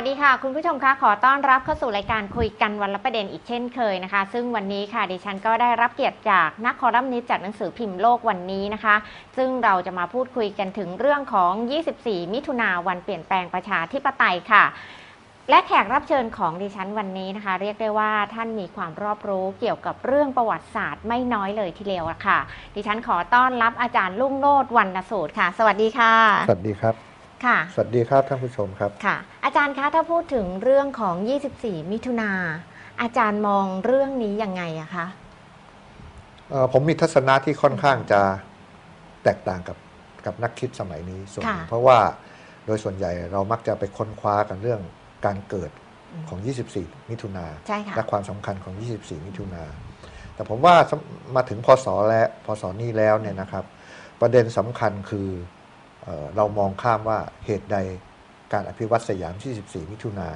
วัสดีค่ะ คุณผู้ชมคะขอต้อนรับเข้าสู่รายการคุยกันวันละประเด็นอีกเช่นเคยนะคะ ซึ่งวันนี้ค่ะดิฉันก็ได้รับเกียรติจากนักคอลัมนิสต์จากหนังสือพิมพ์โลกวันนี้นะคะ ซึ่งเราจะมาพูดคุยกันถึงเรื่องของ 24 มิถุนาวันเปลี่ยนแปลงประชาธิปไตยค่ะและแขกรับเชิญของดิฉันวันนี้นะคะ เรียกได้ว่าท่านมีความรอบรู้เกี่ยวกับเรื่องประวัติศาสตร์ไม่น้อยเลยทีเดียวค่ะ ดิฉันขอต้อนรับอาจารย์ลุ่งโลดวรรณสูตรค่ะ สวัสดีค่ะ สวัสดีครับ ค่ะ สวัสดีครับท่านผู้ชมครับ ค่ะ อาจารย์คะถ้าพูดถึงเรื่องของ 24 มิถุนาอาจารย์มองเรื่องนี้ยังไงอะคะเอ่อผมมีทัศนะที่ค่อนข้างจะแตกต่างกับกับนักคิดสมัยนี้ส่วนหนึ่งค่ะเพราะว่าโดยส่วนใหญ่เรามักจะไปค้นคว้ากันเรื่องการเกิดของ 24 มิถุนาใช่ค่ะและความสำคัญของ 24 มิถุนาแต่ผมว่าสำมาถึงพศและพศนี้แล้วเนี่ยนะครับ ประเด็นสำคัญคือ เออเรามองข้ามว่าเหตุใดการอภิวัตสยาม 24 มิถุนา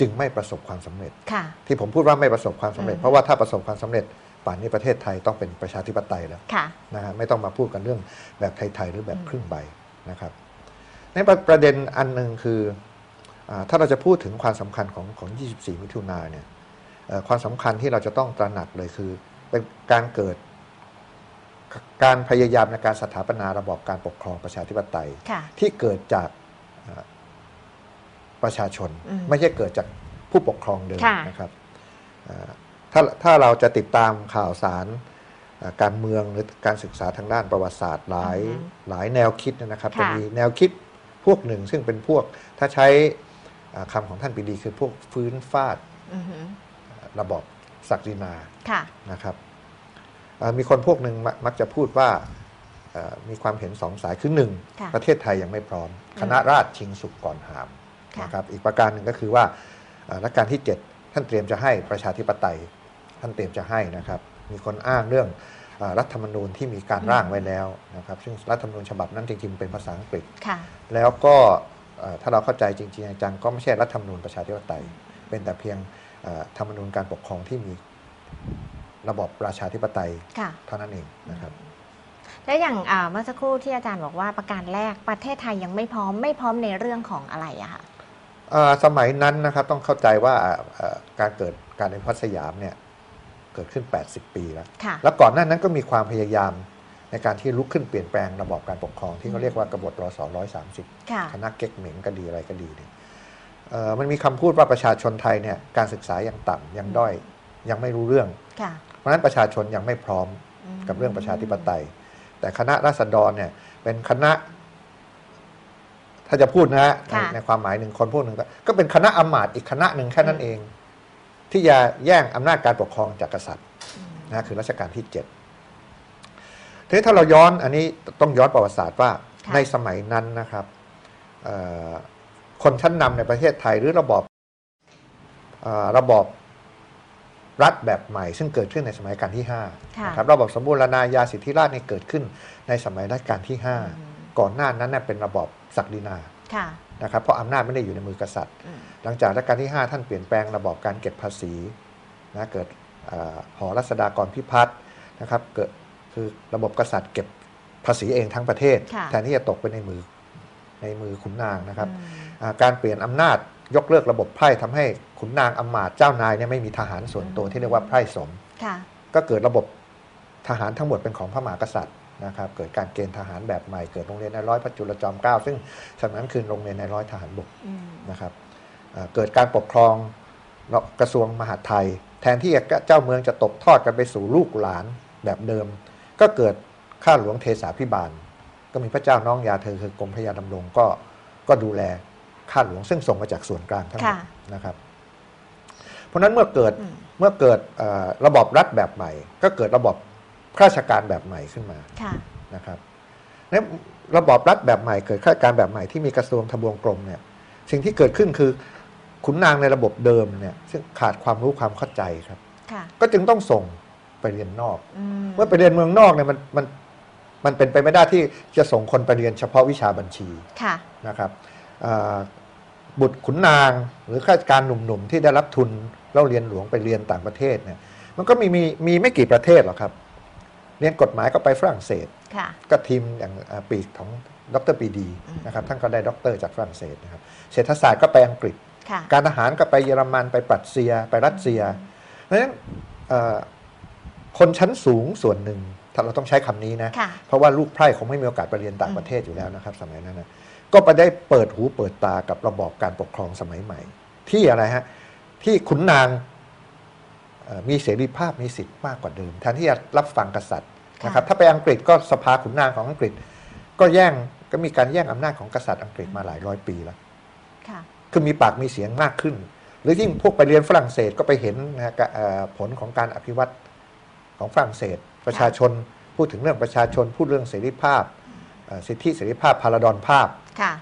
จึงไม่ประสบความสำเร็จค่ะที่ผมพูดว่าไม่ประสบความสำเร็จอืมเพราะว่าถ้าประสบความสำเร็จป่านนี้ประเทศไทยต้องเป็นประชาธิปไตยแล้วค่ะนะฮะไม่ต้องมาพูดกันเรื่องแบบไทยๆหรือแบบอืมครึ่งใบนะครับ ในประประเด็นอันหนึ่งคืออาถ้าเราจะพูดถึงความสำคัญของของ 24 มิถุนาเนี่ยเอ่อความสำคัญที่เราจะต้องตระหนักเลยคือ เป็นการเกิด การพยายามในการสถาปนาระบอบการปกครองประชาธิปไตยค่ะที่เกิดจากเอ่อประชาชนอืมไม่ใช่เกิดจากผู้ปกครองเดิมค่ะนะครับเอ่อถ้าถ้าเราจะติดตามข่าวสารเอ่อการเมืองหรือการศึกษาทางด้านประวัติศาสตร์หลายหลายแนวคิดนะครับค่ะจะมีแนวคิดพวกหนึ่ง ซึ่งเป็นพวกถ้าใช้เอ่อคำของท่านปรีดีคือพวกฟื้นฟาดอือหือระบอบศักดินาค่ะนะครับเอ่อ มีคนพวกหนึ่งมักมักจะพูดว่าเอ่อมีความเห็นสองสายคือหนึ่งค่ะประเทศไทยยังไม่พร้อม คณะราษฎรชิงสุกก่อนหามค่ะนะครับอีกประการหนึ่งก็คือว่าเอ่อรัชกาลที่ 7 ท่านเตรียมจะให้ประชาธิปไตย ท่านเตรียมจะให้นะครับ มีคนอ้างเรื่องเอ่อรัฐธรรมนูญที่มีการร่างไว้แล้วนะครับ ซึ่งรัฐธรรมนูญฉบับนั้นจริงๆเป็นภาษาอังกฤษค่ะแล้วก็เอ่อถ้าเราเข้าใจจริงๆจังๆก็ไม่ใช่รัฐธรรมนูญประชาธิปไตย เป็นแต่เพียงเอ่อธรรมนูญการปกครองที่มี ระบอบประชาธิปไตยค่ะ เท่านั้นเองนะครับ แล้วอย่างอ่าเมื่อสักครู่ที่อาจารย์บอกว่าประการแรกประเทศไทยยังไม่พร้อมไม่พร้อมในเรื่องของอะไรอะค่ะ เอ่อสมัยนั้นนะครับต้องเข้าใจว่าเอ่อการเกิดการในพัสยามเนี่ยเกิดขึ้น 80 ปีแล้ว ค่ะ แล้วก่อนหน้านั้นก็มีความพยายามในการที่ลุกขึ้นเปลี่ยนแปลงระบอบการปกครองที่เขาเรียกว่ากบฏรศ130ค่ะคณะเก๊กเหม็งก็ดีอะไรก็ดีเนี่ยเอ่อมันมีคำพูดว่าประชาชนไทยเนี่ยการศึกษายังต่ำยังด้อยยังไม่รู้เรื่อง ค่ะเพ ราะฉะนั้นประชาชนยังไม่พร้อมมกับเรื่องประชาธิปไตย แต่คณะราษฎรเนี่ยเป็นคณะ ถ้าจะพูดนะฮะในค่ะในความหมายหนึ่งคนพูดหนึ่งก็ก็เป็นคณะอำมาตย์อีกคณะหนึ่งแค่นั้นเอง ที่จะแย่งอำนาจการปกครองจากกษัตริย์อืมนะคือรัชกาลที่เจ็ดทีนี้ถ้าเราย้อนอันนี้ต้องย้อนประวัติศาสตร์ว่าค่ะในสมัยนั้นนะครับเอ่อคนชั้นนำในประเทศไทยหรือระบอบเอ่อระบอบ รัฐแบบใหม่ ซึ่งเกิดขึ้นในสมัยรัชกาลที่ห้าค่ะนะครับระบอบสมบูรณาญาสิทธิราชย์นี่เกิดขึ้นในสมัยรัชกาลที่ห้าอืมก่อนหน้านั้นน่ะเป็นระบอบศักดินาค่ะนะครับเพราะอำนาจไม่ได้อยู่ในมือกษัตริย์อืมหลังจากรัชกาลที่ 5 ท่านเปลี่ยนแปลงระบอบการเก็บภาษีนะเกิดเอ่อหอรัศดากรพิพัฒน์นะครับเกิดคือระบบกษัตริย์เก็บภาษีเองทั้งประเทศค่ะแทนที่จะตกไปในมือในมือขุนนางนะครับอืมอ่าการเปลี่ยนอำนาจ ยกเลิกระบบไพร่ทำให้ขุนนางอำมาตย์เจ้านายเนี่ยไม่มีทหารส่วนตัวที่เรียกว่าไพร่สมค่ะก็เกิดระบบทหารทั้งหมดเป็นของพระมหากษัตริย์นะครับเกิดการเกณฑ์ทหารแบบใหม่เกิดโรงเรียนในร้อยพระจุลจอมเกล้าซึ่งสมัยนั้นคือโรงเรียนในร้อยทหารบกอืมนะครับเอ่อเกิดการปกครองกระทรวงมหาดไทย แทนที่เจ้าเมืองจะตกทอดกันไปสู่ลูกหลานแบบเดิม ก็เกิดข้าหลวงเทสาพิบาล ก็มีพระเจ้าน้องยาเธอคือกรมพระยาดำรงก็ก็ดูแล ข้าหลวงซึ่งส่งมาจากส่วนกลางทั้งหมดค่ะนะครับ เพราะฉะนั้นเมื่อเกิดอืมเมื่อเกิดเอ่อระบอบรัฐแบบใหม่ ก็เกิดระบอบข้าราชการแบบใหม่ขึ้นมาค่ะนะครับในระบอบรัฐแบบใหม่เกิดข้าราชการแบบใหม่ที่มีกระทรวงทบวงกรมเนี่ย สิ่งที่เกิดขึ้นคือขุนนางในระบบเดิมเนี่ย ซึ่งขาดความรู้ความเข้าใจครับค่ะก็จึงต้องส่งไปเรียนนอกอืมเมื่อไปเรียนเมืองนอกเนี่ยมันมันมันเป็นไปไม่ได้ที่จะส่งคนไปเรียนเฉพาะวิชาบัญชีค่ะนะครับอ่า บุตรขุนนางหรือข้าราชการหนุ่มๆ ที่ได้รับทุนเล่าเรียนหลวงไปเรียนต่างประเทศเนี่ยมันก็มีมีมีไม่กี่ประเทศหรอกครับ เรียนกฎหมายก็ไปฝรั่งเศสค่ะก็ทีมอย่างอ่าปีกของดรปีดีอืมนะครับท่านก็ได้ด็อกเตอร์จากฝรั่งเศสนะครับเศรษฐศาสตร์ก็ไปอังกฤษค่ะการทหารก็ไปเยอรมันไปปรัสเซีย ไปรัสเซียเพราะฉะนั้นเอ่อคนชั้นสูงส่วนหนึ่งถ้าเราต้องใช้คำนี้นะค่ะเพราะว่าลูกไพร่คงไม่มีโอกาสไปเรียนต่างประเทศอยู่แล้วนะครับ สมัยนั้นนะ ก็ไปได้เปิดหูเปิดตากับระบอบการปกครองสมัยใหม่ ที่อะไรฮะ ที่ขุนนางเอ่อมีเสรีภาพมีสิทธิ์มากกว่าเดิมแทนที่จะรับฟังกษัตริย์นะครับค่ะถ้าไปอังกฤษก็สภาขุนนางของอังกฤษ ก็แย่งก็มีการแย่งอำนาจของกษัตริย์อังกฤษมาหลายร้อยปีแล้วค่ะคือมีปากมีเสียงมากขึ้น หรือยิ่งพวกไปเรียนฝรั่งเศสก็ไปเห็นนะฮะกะเอ่อผลของการอภิวัตของฝรั่งเศส ประชาชนพูดถึงเรื่องประชาชนพูดเรื่องเสรีภาพเอ่อสิทธิเสรีภาพพาราดอนภาพ ค่ะ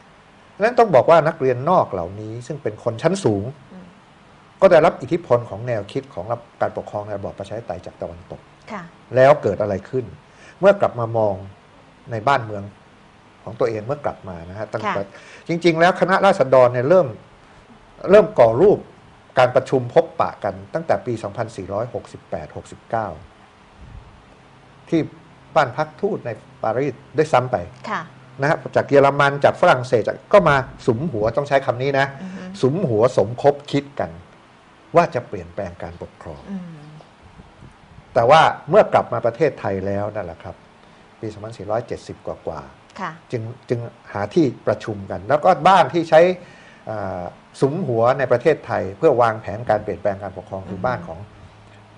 ดังนั้นต้องบอกว่านักเรียนนอกเหล่านี้ ซึ่งเป็นคนชั้นสูงอืมก็ได้รับอิทธิพลของแนวคิดของการปกครองในระบอบประชาธิปไตยจากตะวันตกค่ะแล้วเกิดอะไรขึ้น เมื่อกลับมามองในบ้านเมืองของตัวเองเมื่อกลับมานะฮะตั้งแต่จริง ๆ แล้วคณะราษฎรเนี่ยเริ่มเริ่มก่อรูปการประชุมพบปะกันตั้งแต่ปี 2468-69 ที่บ้านพักทูตในปารีสด้วยซ้ำไปค่ะ นะฮะจากเยอรมันจากฝรั่งเศสจากก็มาสุมหัวต้องใช้คำนี้นะอือฮึสุมหัวสมคบคิดกัน ว่าจะเปลี่ยนแปลงการปกครองอืมแต่ว่าเมื่อกลับมาประเทศไทยแล้วนั่นแหละครับ ปี 2470 กว่ากว่าค่ะๆจึงจึงหาที่ประชุมกัน แล้วก็บ้านที่ใช้อ่าสุมหัวในประเทศไทย เพื่อวางแผนการเปลี่ยนแปลงการปกครองคือบ้านของ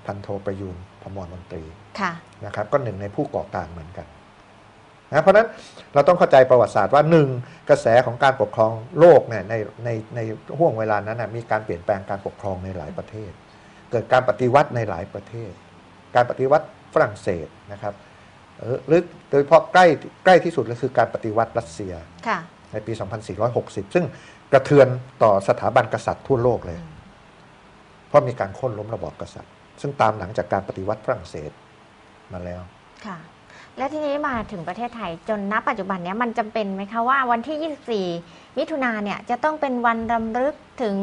พันโทประยูนพมรมนตรีค่ะนะครับ ก็หนึ่งในผู้ก่อการเหมือนกัน นะเพราะฉะนั้นเราต้องเข้าใจประวัติศาสตร์ว่าหนึ่งกระแสของการปกครองโลกเนี่ยในในในห่วงเวลานั้นนะมีการเปลี่ยนแปลงการปกครองในหลายประเทศ เกิดการปฏิวัติในหลายประเทศ การปฏิวัติฝรั่งเศสนะครับเออหรือโดยเฉพาะใกล้ใกล้ที่สุดก็คือการปฏิวัติรัสเซียค่ะในปี 2460 ซึ่งกระเทือนต่อสถาบันกษัตริย์ทั่วโลกเลยอืมเพราะมีการโค่นล้มระบอบกษัตริย์ ซึ่งตามหลังจากการปฏิวัติฝรั่งเศสมาแล้วค่ะ และทีนี้มาถึงประเทศไทยจนณปัจจุบันเนี้ยมันจำเป็นไหมคะว่าวันที่ 24 มิถุนาเนี่ยจะต้องเป็นวันรำลึกถึง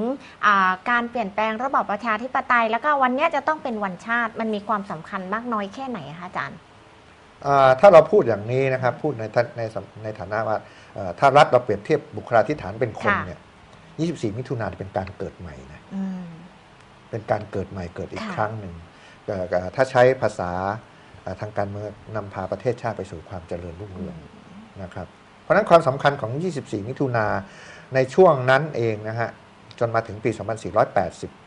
อ่าการเปลี่ยนแปลงระบอบประชาธิปไตย แล้วก็วันเนี้ยจะต้องเป็นวันชาติมันมีความสำคัญมากน้อยแค่ไหนอะคะอาจารย์อ่าถ้าเราพูดอย่างนี้นะครับพูดในท่านในสำในฐานะว่าเอ่อถ้ารัฐเราเปรียบเทียบบุคลาธิฐานเป็นคนค่ะเนี่ย 24 มิถุนายนเป็นการเกิดใหม่นะอืมเป็นการเกิดใหม่เกิดอีกค่ะครั้งหนึ่งเอ่อเอ่อถ้าใช้ภาษาเอ่อ ทางการเมืองนำพาประเทศชาติไปสู่ความเจริญรุ่งเรืองนะครับเพราะฉะนั้นความสำคัญของ 24 มิถุนาในช่วงนั้นเองนะฮะจนมาถึงปี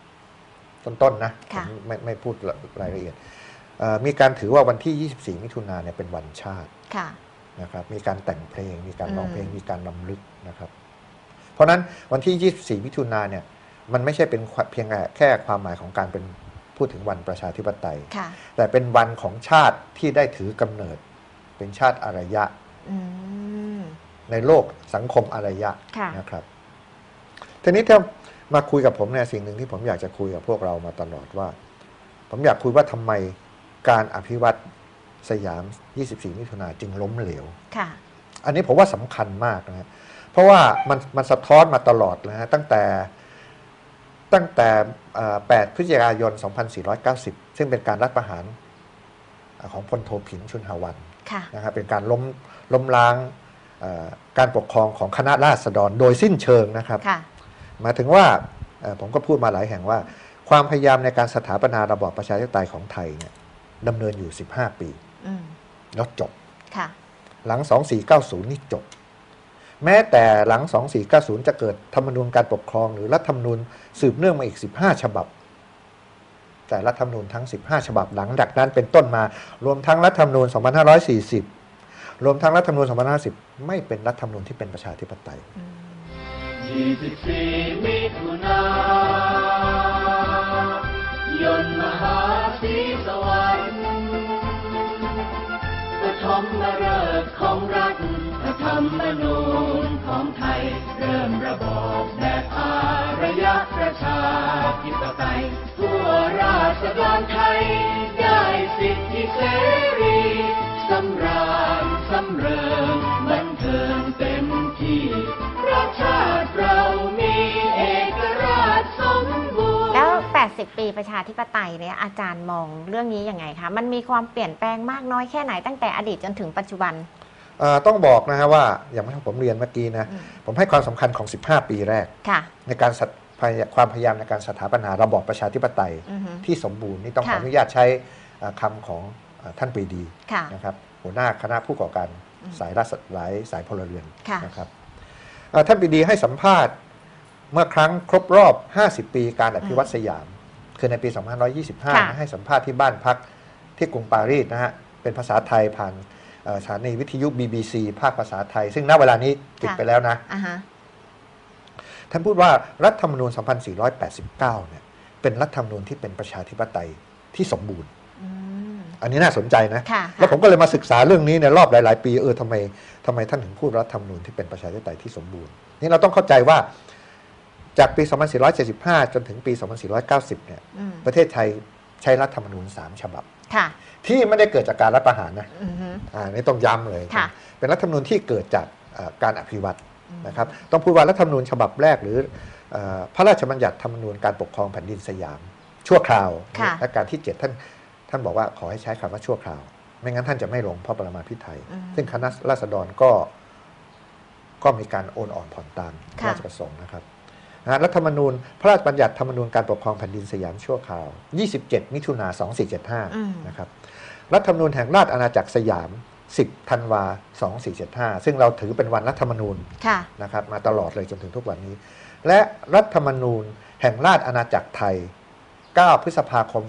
2480 ต้นๆนะผค่ะมไม่ไม่พูดรายละเอียดเอ่อมีการถือว่าวันที่ 24 มิถุนาเนี่ยเป็นวันชาติค่ะนะครับมีการแต่งเพลง มีการร้องเพลงอืมมีการนำลึกนะครับ เพราะฉะนั้นวันที่ 24 มิถุนาเนี่ยมันไม่ใช่เป็นเพียงแค่ความหมายของการเป็น พูดถึงวันประชาธิปไตยค่ะแต่เป็นวันของชาติที่ได้ถือกำเนิด เป็นชาติอารยะอืมในโลกสังคมอารยะค่ะนะครับ ทีนี้ถ้ามาคุยกับผมเนี่ยสิ่งหนึ่งที่ผมอยากจะคุยกับพวกเรามาตลอดว่า ผมอยากคุยว่าทำไมการอภิวัตสยาม 24 มิถุนาจึงล้มเหลวค่ะอันนี้ผมว่าสำคัญมากนะฮะเพราะว่ามันมันสะท้อนมาตลอดนะฮะตั้งแต่ ตั้งแต่เอ่อ8พฤศจิกายน 2490 ซึ่งเป็นการรัฐประหารเอ่อของพลโทผินชุนหวันค่ะนะครับเป็นการล้มล้มล้างเอ่อการปกครองของคณะราษฎรโดยสิ้นเชิงนะครับค่ะหมายถึงว่าเอ่อผมก็พูดมาหลายแห่งว่า ความพยายามในการสถาปนาระบอบประชาธิปไตยของไทยเนี่ยดำเนินอยู่ 15 ปีอืมแล้วจบค่ะหลัง 2490 นี่จบ แม้แต่หลัง 2490 จะเกิดธรรมนูญการปกครองหรือรัฐธรรมนูญสืบเนื่องมาอีก 15 ฉบับ แต่รัฐธรรมนูญทั้ง 15 ฉบับหลังจากนั้นเป็นต้นมา รวมทั้งรัฐธรรมนูญ 2540 รวมทั้งรัฐธรรมนูญ 2550ไม่เป็นรัฐธรรมนูญที่เป็นประชาธิปไตย 24 มิถุนายนมหา ปฐมฤกษ์ของรัฐพระธรรมนูญของไทย เริ่มระบอบแบบอารยะประชาธิปไตยทั่วราษฎรไทย ได้สิทธิเสรีสำราญสำเริงบันเทิงเต็มที่ประชาติเรา 80 ปีประชาธิปไตยเนี่ยอาจารย์มองเรื่องนี้ยังไงคะมันมีความเปลี่ยนแปลงมากน้อยแค่ไหนตั้งแต่อดีตจนถึงปัจจุบันเอ่อต้องบอกนะฮะว่าอย่างที่ผมเรียนเมื่อกี้นะอืมผมให้ความสำคัญของ 15 ปีแรกค่ะในการสถพยความพยายามในการสถาปนาระบอบประชาธิปไตยอือฮึที่สมบูรณ์นี่ต้องขอค่ะอนุญาตใช้เอ่อคำของเอ่อท่านปรีดีค่ะนะครับหัวหน้าคณะผู้ก่อการอืมสายรัฐหลายสายพลเรือนค่ะนะครับเอ่อท่านปรีดีให้สัมภาษณ์เมื่อครั้งครบรอบ 50 ปีการอภิวัตสยาม คือในปีค่ะ2525นะให้สัมภาษณ์ที่บ้านพักที่กรุงปารีสนะฮะ เป็นภาษาไทยผ่านเอ่อสถานีวิทยุ BBC ภาคภาษาไทย ซึ่งณเวลานี้ปิดค่ะไปแล้วนะอ่าฮะท่านพูดว่ารัฐธรรมนูญ 2489 เนี่ย เป็นรัฐธรรมนูญที่เป็นประชาธิปไตยที่สมบูรณ์อืมอันนี้น่าสนใจนะค่ะแล้วผมก็เลยมาศึกษาเรื่องนี้ในรอบหลาย ๆ ปี เออทำไมทำไมท่านถึงพูดรัฐธรรมนูญที่เป็นประชาธิปไตยที่สมบูรณ์ นี่เราต้องเข้าใจว่า จากปี 2475 จนถึงปี 2490 เนี่ยอืมประเทศไทยใช้รัฐธรรมนูญ 3 ฉบับค่ะที่ไม่ได้เกิดจากการรัฐประหารนะอือฮึอ่านี่ต้องย้ำเลยค่ะเป็นรัฐธรรมนูญที่เกิดจากเอ่อการอภิวัตรนะครับ ต้องพูดว่ารัฐธรรมนูญฉบับแรกหรือเอ่อพระราชบัญญัติธรรมนูญการปกครองแผ่นดินสยาม ชั่วคราวค่ะและการที่เจ็ดท่านท่านบอกว่าขอให้ใช้คำว่าชั่วคราว ไม่งั้นท่านจะไม่ลงพระประมาพิไทยอืมซึ่งคณะราษฎรก็ก็มีการโอนอ่อนผ่อนตามค่ะราชประสงค์นะครับ นะฮะรัฐธรรมนูญ พระราชบัญญัติธรรมนูญการปกครองแผ่นดินสยามชั่วคราว 27 มิถุนาอืม2475 นะครับ รัฐธรรมนูญแห่งราชอาณาจักรสยาม 10 ธันวา 2475 ซึ่งเราถือเป็นวันรัฐธรรมนูญค่ะนะครับ มาตลอดเลยจนถึงทุกวันนี้ และรัฐธรรมนูญแห่งราชอาณาจักรไทย 9 พฤษภาคม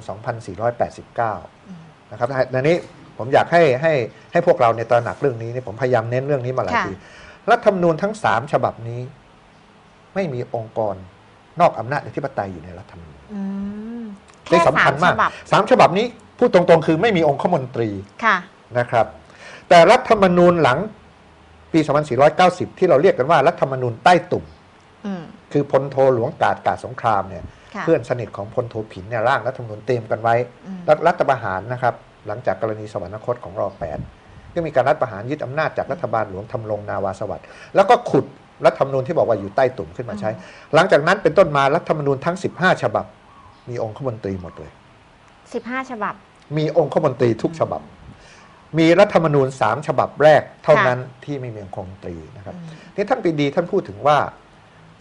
2489 นะครับในนี้ผมอยากให้ให้ให้พวกเราในยตระหนักเรื่องนี้นี่ผมพยายามเน้นเรื่องนี้มาหลายค่ะปี รัฐธรรมนูญทั้ง 3 ฉบับนี้ ไม่มีองค์กรนอกอำนาจอธิปไตยอยู่ในรัฐธรรมนูญอืมนี่แค่สำคัญมากฉบับสามฉบับนี้พูดตรงๆ คือไม่มีองคมนตรีค่ะนะครับ แต่รัฐธรรมนูญหลังปี 2490 ที่เราเรียกกันว่ารัฐธรรมนูญใต้ตุ่มอืมคือพลโทหลวงกาดกาดสงครามเนี่ยค่ะเพื่อนสนิทของพลโทผินเนี่ยร่างรัฐธรรมนูญเตรียมกันไว้อืมรัฐรัฐประหารนะครับ หลังจากกรณีสวรรคตของรอแปดก็มีการรัฐประหารยึดอำนาจจากรัฐบาลหลวงทำลงนาวาสวัสดิ์แล้วก็ขุด รัฐธรรมนูญที่บอกว่าอยู่ใต้ตุ่มขึ้นมาใช้ หลังจากนั้นเป็นต้นมารัฐธรรมนูญทั้ง 15 ฉบับ มีองคมนตรีหมดเลยสิบห้าฉบับ มีองคมนตรีทุกฉบับ มีรัฐธรรมนูญสามฉบับแรกเท่านั้นที่ไม่มีองคมนตรีนะครับอืมนี่ท่านปรีดีท่านพูดถึงว่า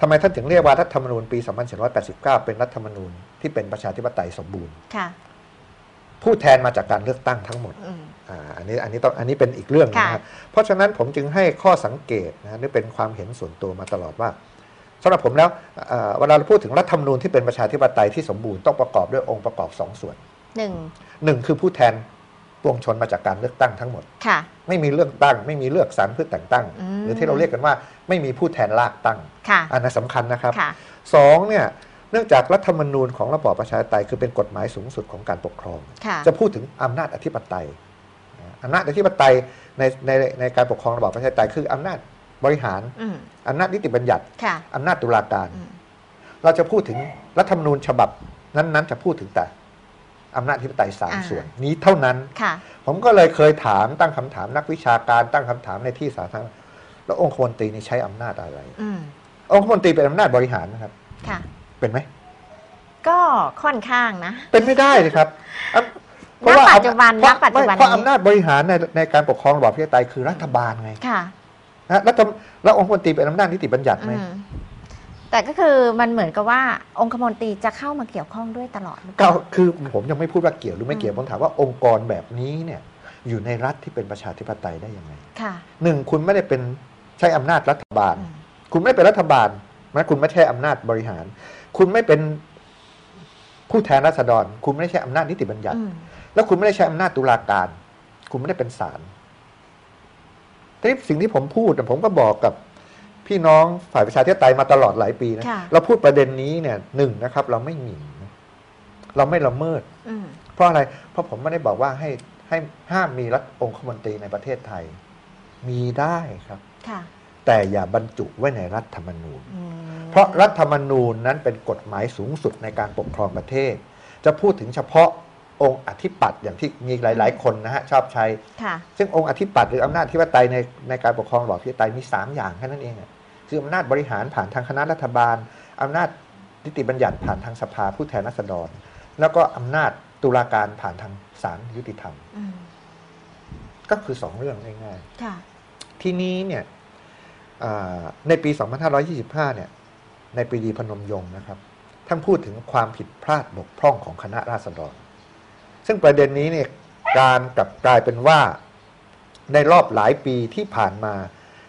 ทำไมท่านถึงเรียกว่ารัฐธรรมนูญปี2489 เป็นรัฐธรรมนูญที่เป็นประชาธิปไตยสมบูรณ์ค่ะ ผู้แทนมาจากการเลือกตั้งทั้งหมดอืมอ่าอันนี้อันนี้ต้องอันนี้เป็นอีกเรื่องหนึงนะครับเพราะฉะนั้นผมจึงให้ข้อสังเกตนะนี่เป็นความเห็นส่วนตัวมาตลอดว่าสำหรับผมแล้วเอ่อเวลาเราพูดถึงรัฐธรรมนูญที่เป็นประชาธิปไตยที่สมบูรณ์ต้องประกอบด้วยองค์ประกอบสองส่วนหนึ่งหนึ่งคือผู้แทนปวงชนมาจากการเลือกตั้งทั้งหมดค่ะไม่มีเลือกตั้ง ไม่มีเลือกสรรเพื่อแต่งตั้งอืมหรือที่เราเรียกกันว่า ไม่มีผู้แทนลากตั้งค่ะอันนั้นสำคัญนะครับค่ะสองเนี่ย เนื่องจากรัฐธรรมนูญของระบอบประชาธิปไตยคือเป็นกฎหมายสูงสุดของการปกครองค่ะจะพูดถึงอำนาจอธิปไตยนะอำนาจอธิปไตยในในในการปกครองระบอบประชาธิปไตยคืออำนาจบริหารอืมอำนาจนิติบัญญัติค่ะอำนาจตุลาการอืมเราจะพูดถึงรัฐธรรมนูญฉบับนั้นๆ จะพูดถึงแต่อำนาจอธิปไตยสามอ่าส่วนนี้เท่านั้นค่ะผมก็เลยเคยถามตั้งคำถามนักวิชาการตั้งคำถามในที่สาธารณะแล้วองคมนตรีนี่ใช้อำนาจอะไรอืมองคมนตรีเป็นอำนาจบริหารนะครับค่ะ เป็นไหมก็ค่อนข้างนะ เป็นไม่ได้เลยครับอะณปัจจุบันเพราะณปัจจุบันไม่เพราะนี้อำนาจบริหารในในการปกครองระบอบประชาธิปไตยคือรัฐบาลไงค่ะนะรัฐแล้วองคมนตรีเป็นอำนาจนิติบัญญัติไหมอืมแต่ก็คือมันเหมือนกับว่าองคมนตรีจะเข้ามาเกี่ยวข้องด้วยตลอดหรือเปก็ล่าคือผมยังไม่พูดว่าเกี่ยวหรือไม่เกี่ยวอืมผมถามว่าองค์กรแบบนี้เนี่ยอยู่ในรัฐที่เป็นประชาธิปไตยได้ยังไงค่ะหนึ่งคุณไม่ได้เป็นใช้อำนาจรัฐบาลอืมคุณไม่เป็นรัฐบาลนะคุณไม่ใช่อำนาจบริหาร คุณไม่เป็นผู้แทนราษฎร คุณไม่ได้ใช้อำนาจนิติบัญญัติอืมแล้วคุณไม่ได้ใช้อำนาจตุลาการ คุณไม่ได้เป็นศาลทีนี้สิ่งที่ผมพูดน่ะผมก็บอกกับพี่น้องฝ่ายประชาธิปไตยมาตลอดหลายปีนะค่ะเราพูดประเด็นนี้เนี่ยหนึ่งนะครับ เราไม่หมิ่นนะเราไม่ละเมิดอืมเพราะอะไร เพราะผมไม่ได้บอกว่าให้ให้ห้ามมีรัฐองคมนตรีในประเทศไทย มีได้ครับค่ะ แต่อย่าบรรจุไว้ในรัฐธรรมนูญอืมเพราะรัฐธรรมนูญนั้นเป็นกฎหมายสูงสุดในการปกครองประเทศ จะพูดถึงเฉพาะองค์อธิปัตย์อย่างที่มีหลาย ๆ คนนะฮะชอบใช้ค่ะซึ่งองค์อธิปัตย์หรืออำนาจอธิปไตยในในการปกครองระบอบประชาธิปไตยมี 3 อย่างแค่นั้นเองอะคืออำนาจบริหารผ่านทางคณะรัฐบาลอำนาจนิติบัญญัติผ่านทางสภาผู้แทนราษฎร แล้วก็อำนาจตุลาการผ่านทางศาลยุติธรรมอืมก็คือ2เรื่องง่ายค่ะๆทีนี้เนี่ยอ่า ในปี 2525 เนี่ย ในปรีดีพนมยงค์นะครับท่านพูดถึงความผิดพลาดบกพร่องของคณะราษฎร ซึ่งประเด็นนี้เนี่ยการกลับกลายเป็นว่าในรอบหลายปีที่ผ่านมา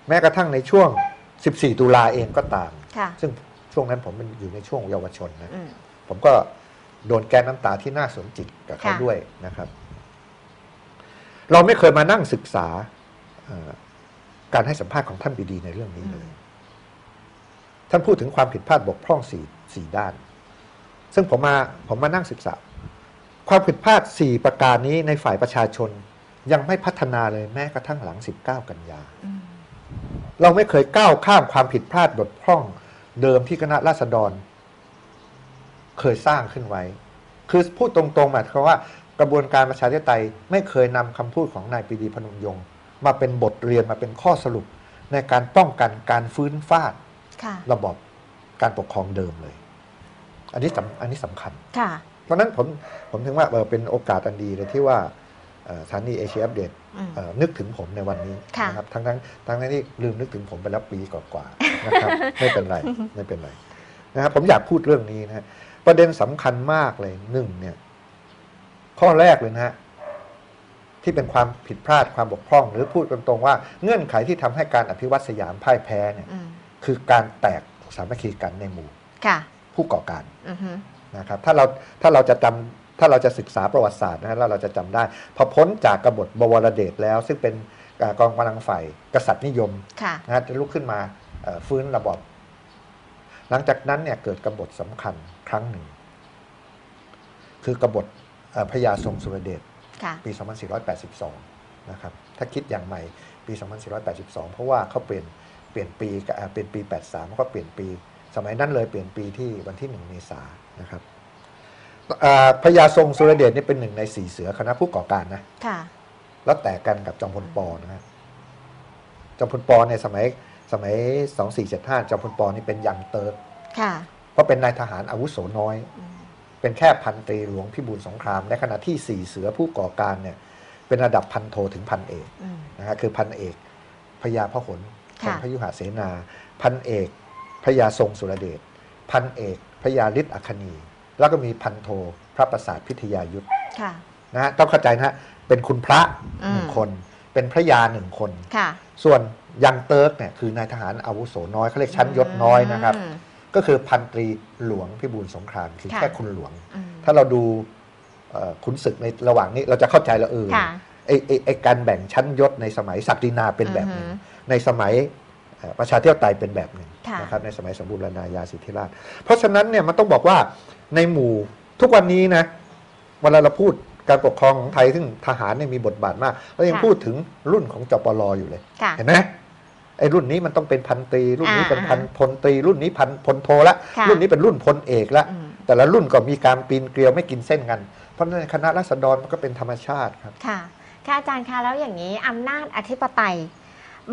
แม้กระทั่งในช่วง 14 ตุลาเองก็ตามค่ะซึ่งช่วงนั้นผมเป็นอยู่ในช่วงเยาวชนนะอืมผมก็โดนแก๊สน้ำตาที่น่าสนจิตกับเขาค่ะด้วยนะครับ เราไม่เคยมานั่งศึกษาเอ่อ การให้สัมภาษณ์ของท่านปรีดีในเรื่องนี้เลย ท่านพูดถึงความผิดพลาดบกพร่องสี่สี่ด้าน ซึ่งผมมาผมมานั่งศึกษา ความผิดพลาดสี่ประการนี้ในฝ่ายประชาชนยังไม่พัฒนาเลยแม้กระทั่งหลัง 19 กันยาอืมเราไม่เคยก้าวข้ามความผิดพลาดบกพร่อง เดิมที่คณะราษฎร เคยสร้างขึ้นไว้ คือพูดตรงๆหมายความว่ากระบวนการประชาธิปไตยไม่เคยนำคำพูดของนายปรีดีพนมยงค์ มาเป็นบทเรียนมาเป็นข้อสรุป ในการป้องกันการฟื้นฟาดค่ะระบอบการปกครองเดิมเลย อันนี้สำอันนี้สำคัญค่ะเพราะฉะนั้นผมผมถึงว่าเออเป็นโอกาสอันดีเลยที่ว่าเอ่อสถานีเอเชียอัปเดตอืมเอ่อนึกถึงผมในวันนี้ค่ะนะครับทั้งทั้งทั้งทั้งที่ลืมนึกถึงผมไปแล้วปีกว่าๆนะครับไม่เป็นไรไม่เป็นไรนะครับผมอยากพูดเรื่องนี้นะฮะประเด็นสำคัญมากเลยหนึ่งเนี่ย ข้อแรกเลยนะฮะ ที่เป็นความผิดพลาดความบกพร่อง หรือพูดตรงๆว่าเงื่อนไขที่ทำให้การอภิวัตสยามพ่ายแพ้เนี่ยอืมคือการแตกสามัคคีกันในหมู่ค่ะผู้ก่อการอือฮึนะครับถ้าเราถ้าเราจะจำถ้าเราจะศึกษาประวัติศาสตร์นะฮะแล้วเราจะจำได้ พอพ้นจากกบฏบวรเดชแล้ว ซึ่งเป็นอ่ากองกำลังฝ่ายกษัตริย์นิยมค่ะนะฮะจะลุกขึ้นมาเอ่อฟื้นระบอบหลังจากนั้นเนี่ยเกิดกบฏสำคัญครั้งหนึ่ง คือกบฏเอ่อพระยาทรงสุรเดชค่ะ ปี 2482 นะครับ ถ้าคิดอย่างใหม่ปี 2482 เพราะว่าเขาเปลี่ยนเปลี่ยนปีกับอ่าเปลี่ยนปี 83เขาก็เปลี่ยนปี สมัยนั้นเลยเปลี่ยนปีที่วันที่ 1 เมษายนนะครับอ่าพญาทรงสุรเดชนี่เป็นหนึ่งในสี่เสือคณะผู้ก่อการนะค่ะแล้วแตกกันกับจอมพลปอนะฮะจอมพลปอในสมัยสมัย2475จอมพลปอนี่เป็นยังเติร์กค่ะเพราะเป็นนายทหารอาวุโสน้อยอืม เป็นแค่พันตรีหลวงพิบูลสงคราม ในขณะที่สี่เสือผู้ก่อการเนี่ยเป็นระดับพันโทถึงพันเอกอืมนะฮะคือพันเอกพญาพหลทรงค่ะพยุหเสนา พันเอกพญาทรงสุรเดชพันเอกพญาฤทธิ์อัคนี แล้วก็มีพันโทพระประสาทพิทยายุทธค่ะนะฮะต้องเข้าใจนะฮะเป็นคุณพระอืมหนึ่งคน เป็นพระยาหนึ่งคนค่ะส่วนยังเติร์กเนี่ยคือนายทหารอาวุโสน้อยเขาเรียกชั้นยศน้อยนะครับอืม ก็คือพันตรีหลวงพิบูลสงครามคือค่ะแค่คุณหลวงอืมถ้าเราดูเอ่อขุนศึกในระหว่างนี้เราจะเข้าใจและเออค่ะไอ้ไอ้ไอ้การแบ่งชั้นยศในสมัยศักดินาเป็นแบบหนึ่งอือฮึในสมัยเอ่อประชาธิปไตยเป็นแบบหนึ่งค่ะนะครับในสมัยสมบูรณาญาสิทธิราช เพราะฉะนั้นเนี่ยมันต้องบอกว่าในหมู่ทุกวันนี้นะเวลาเราพูดการปกครองของไทยซึ่งทหารเนี่ยมีบทบาทมากเรายังค่ะพูดถึงรุ่นของจปรอยู่เลยค่ะเห็นไหม ไอ้รุ่นนี้มันต้องเป็นพันตรีรุ่นนี้อ่าเป็นพันพลตรีรุ่นนี้พันพลโทละค่ะรุ่นนี้เป็นรุ่นพลเอกละอืมแต่ละรุ่นก็มีการปีนเกลียวไม่กินเส้นกัน เพราะฉะนั้นคณะรัษฎรมันก็เป็นธรรมชาติครับค่ะค่ะอาจารย์คะแล้วอย่างนี้อำนาจอธิปไตย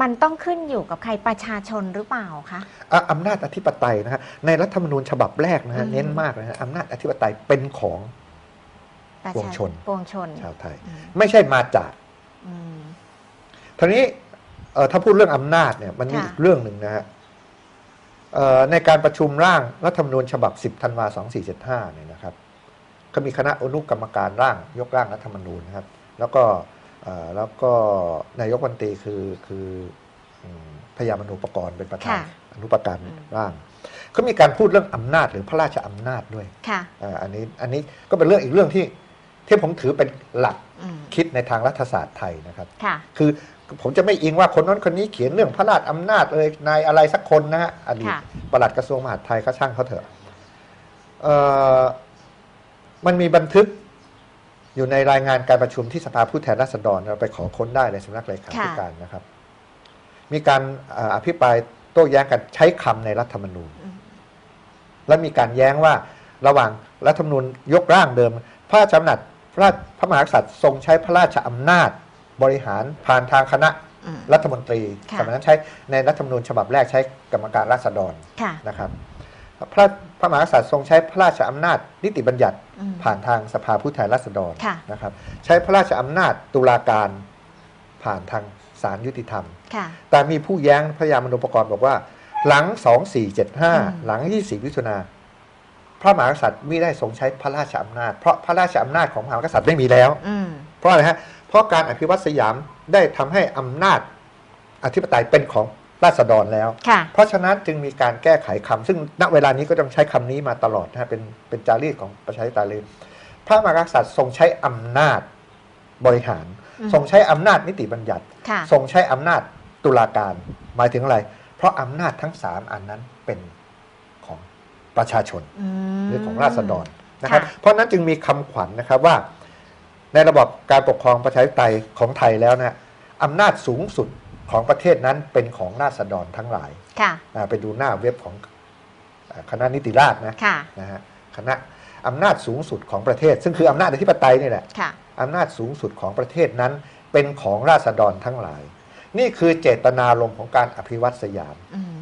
มันต้องขึ้นอยู่กับใครประชาชนหรือเปล่าคะอะอำนาจอธิปไตยนะฮะในรัฐธรรมนูญฉบับแรกนะฮะอืมเน้นมากเลยนะอำนาจอธิปไตยเป็นของประปวงชนปวงชนชาวไทยอืมไม่ใช่มาจากอืมทีนี้เอ่อ ถ้าพูดเรื่องอำนาจเนี่ยมันมีค่ะอีกเรื่องหนึ่งนะฮะเอ่อในการประชุมร่างรัฐธรรมนูญฉบับ 10 ธันวา 2475 เนี่ยนะครับก็มีคณะอนุกรรมการร่างยกร่างรัฐธรรมนูญนะครับ แล้วก็เอ่อแล้วก็นายกรัฐมนตรีคือคืออืมพยามนูปกรณ์เป็นประธานค่ะอนุปการอืมร่างเขามีการพูดเรื่องอำนาจหรือพระราชอำนาจด้วยค่ะอ่าอันนี้อันนี้ก็เป็นเรื่องอีกเรื่องที่ที่ผมถือเป็นหลักอืม คิดในทางรัฐศาสตร์ไทยนะครับค่ะคือผมจะไม่อิงว่าคนนั้นคนนี้เขียนเรื่องพระราชอำนาจเลยนายอะไรสักคนนะฮะอดีตค่ะปลัดกระทรวงมหาดไทยเขาช่างเขาเถอะเอ่อมันมีบันทึกอยู่ในรายงานการประชุมที่สภาผู้แทนราษฎรเราไปขอค้นได้ในสำนักเลขาธิการนะครับ มีการเอ่ออภิปรายโต้แย้งกันใช้คำในรัฐธรรมนูญอืมและมีการแย้งว่าระหว่างรัฐธรรมนูญยกร่างเดิม พระราชอำนาจ พระราชพระมหากษัตริย์ทรงใช้พระราชอำนาจบริหารผ่านทางคณะอืมรัฐมนตรีค่ะสมัยนั้นใช้ในรัฐธรรมนูญฉบับแรกใช้กรรมการราษฎรค่ะนะครับ พระพระมหากษัตริย์ทรงใช้พระราชอำนาจนิติบัญญัติอืมผ่านทางสภาผู้แทนราษฎรค่ะนะครับ ใช้พระราชอำนาจตุลาการผ่านทางศาลยุติธรรมค่ะแต่มีผู้แย้งพระยามนุปกรณ์บอกว่า หลัง 2475 หลัง24มิถุนาพ ระมหากษัตริย์ไม่ได้ทรงใช้พระราชอำนาจ เพราะพระราชอำนาจของมหากษัตริย์ไม่มีแล้วอืมเพราะอะไรฮะเพราะการอภิวัตสยามได้ทำให้อำนาจอธิปไตยเป็นของราษฎรแล้วค่ะเพราะฉะนั้นจึงมีการแก้ไขคำซึ่งณเวลานี้ก็ต้องใช้คำนี้มาตลอดนะฮะเป็นเป็นจารีตของประชาธิปไตยเลยพระมหากษัตริย์ทรงใช้อำนาจบริหารอืมทรงใช้อำนาจนิติบัญญัติค่ะทรงใช้อำนาจตุลาการหมายถึงอะไร เพราะอำนาจทั้งสามอันนั้นเป็นของ ประชาชนมหรือของราษฎรนะครับค่ะเพราะฉะนั้นจึงมีคำขวัญนะครับว่า ในระบบการปกครองประชาธิปไตยของไทยแล้วนะอำนาจสูงสุดของประเทศนั้นเป็นของราษฎรทั้งหลายค่ะอ่าไปดูหน้าเว็บของอ่าคณะนิติราษฎร์นะค่ะนะฮะคณะอำนาจสูงสุดของประเทศ ซึ่งคืออำนาจอธิปไตยนี่แหละค่ะอำนาจสูงสุดของประเทศนั้น เป็นของราษฎรทั้งหลาย นี่คือเจตนารมณ์ของการอภิวัตสยามอืม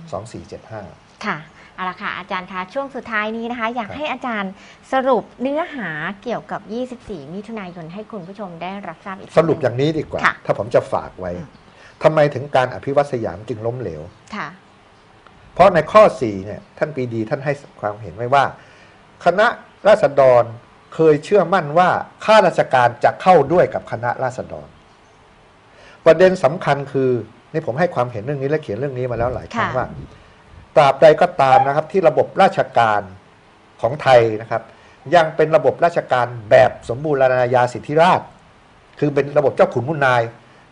2475ค่ะ เอาละค่ะอาจารย์คะช่วงสุดท้ายนี้นะคะ อยากครับให้อาจารย์สรุปเนื้อหาเกี่ยวกับ 24 มิถุนายนให้คุณผู้ชมได้รับทราบอีกสรุปอย่างนี้ดีกว่าค่ะถ้าผมจะฝากไว้อืมทำไมถึงการอภิวัตสยามจึงล้มเหลวค่ะเพราะในข้อ 4 เนี่ย ท่านปรีดีท่านให้ความเห็นไว้ว่า คณะราษฎรเคยเชื่อมั่นว่าข้าราชการจะเข้าด้วยกับคณะราษฎร ประเด็นสำคัญคือ นี่ผมให้ความเห็นเรื่องนี้และเขียนเรื่องนี้มาแล้วหลายครั้งค่ะว่า ตราบใดก็ตามนะครับที่ระบบราชการของไทยนะครับ ยังเป็นระบบราชการแบบสมบูรณาญาสิทธิราชย์คือเป็นระบบเจ้าขุนมุนนาย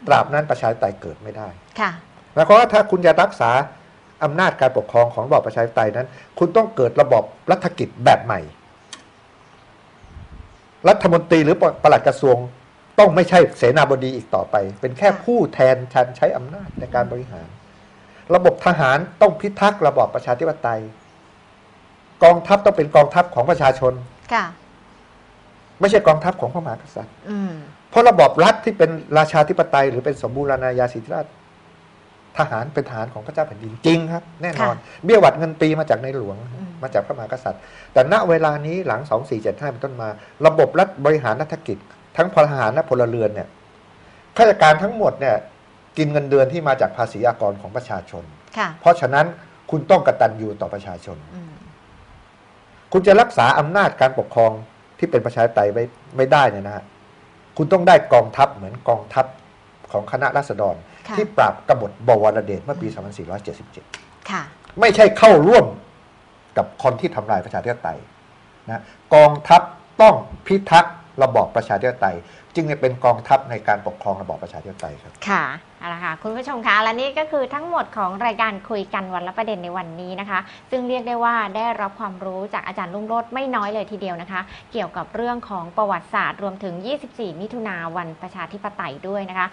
ตราบนั้นประชาธิปไตยเกิดไม่ได้ค่ะหมายความว่าถ้าคุณจะรักษาอำนาจการปกครองของระบอบประชาธิปไตยนั้น คุณต้องเกิดระบอบรัฐกิจแบบใหม่ รัฐมนตรีหรือปลัดกระทรวงต้องไม่ใช่เสนาบดีอีกต่อไป เป็นแค่ค่ะผู้แทนชันใช้อำนาจในการบริหาร ระบบทหารต้องพิทักษ์ระบอบประชาธิปไตย กองทัพต้องเป็นกองทัพของประชาชนค่ะไม่ใช่กองทัพของพระมหากษัตริย์อืมเพราะระบอบรัฐที่เป็นราชาธิปไตย หรือเป็นสมบูรณาญาสิทธิราชย์ทหารเป็นทหารของพระเจ้าแผ่นดินจริงครับ แน่นอน เบี้ยหวัดเงินปีมาจากในหลวงอืมมาจากพระมหากษัตริย์ แต่ณเวลานี้หลัง2475เป็นต้นมา ระบบรัฐบริหารรัฐกิจ ทั้งพลทหารและพลเรือนเนี่ยข้าราชการทั้งหมดเนี่ย กินเงินเดือนที่มาจากภาษีอากรของประชาชน ค่ะ เพราะฉะนั้นคุณต้องกตัญญูต่อประชาชน อืม คุณจะรักษาอำนาจการปกครองที่เป็นประชาธิปไตยไว้ไม่ได้เนี่ยนะฮะคุณต้องได้กองทัพเหมือนกองทัพของคณะราษฎร ค่ะ ที่ปราบกบฏบวรเดชเมื่อปี 2477 ค่ะ ไม่ใช่เข้าร่วมกับคนที่ทำลายประชาธิปไตยนะกองทัพต้องพิทักษ์ระบอบประชาธิปไตย จึงจะเป็นกองทัพในการปกครองระบอบประชาธิปไตยครับ ค่ะเอาละค่ะคุณผู้ชมคะและนี่ก็คือทั้งหมดของรายการคุยกันวันละประเด็นในวันนี้นะคะ ซึ่งเรียกได้ว่าได้รับความรู้จากอาจารย์ลุงโรดไม่น้อยเลยทีเดียวนะคะ เกี่ยวกับเรื่องของประวัติศาสตร์รวมถึง 24 มิถุนาวันประชาธิปไตยด้วยนะคะ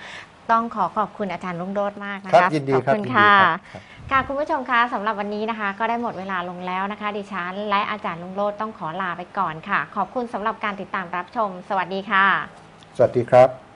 ต้องขอขอบคุณอาจารย์ลุงโรดมากนะครัคะบยินดีขอบครับคุณยินดีค่ะครับค่ะคุณผู้ชมคะสำหรับวันนี้นะคะ ก็ได้หมดเวลาลงแล้วนะคะ ดิฉัน และอาจารย์ลุงโรดต้องขอลาไปก่อนค่ะ ขอบคุณสำหรับการติดตามรับชม สวัสดีค่ะ สวัสดีครับ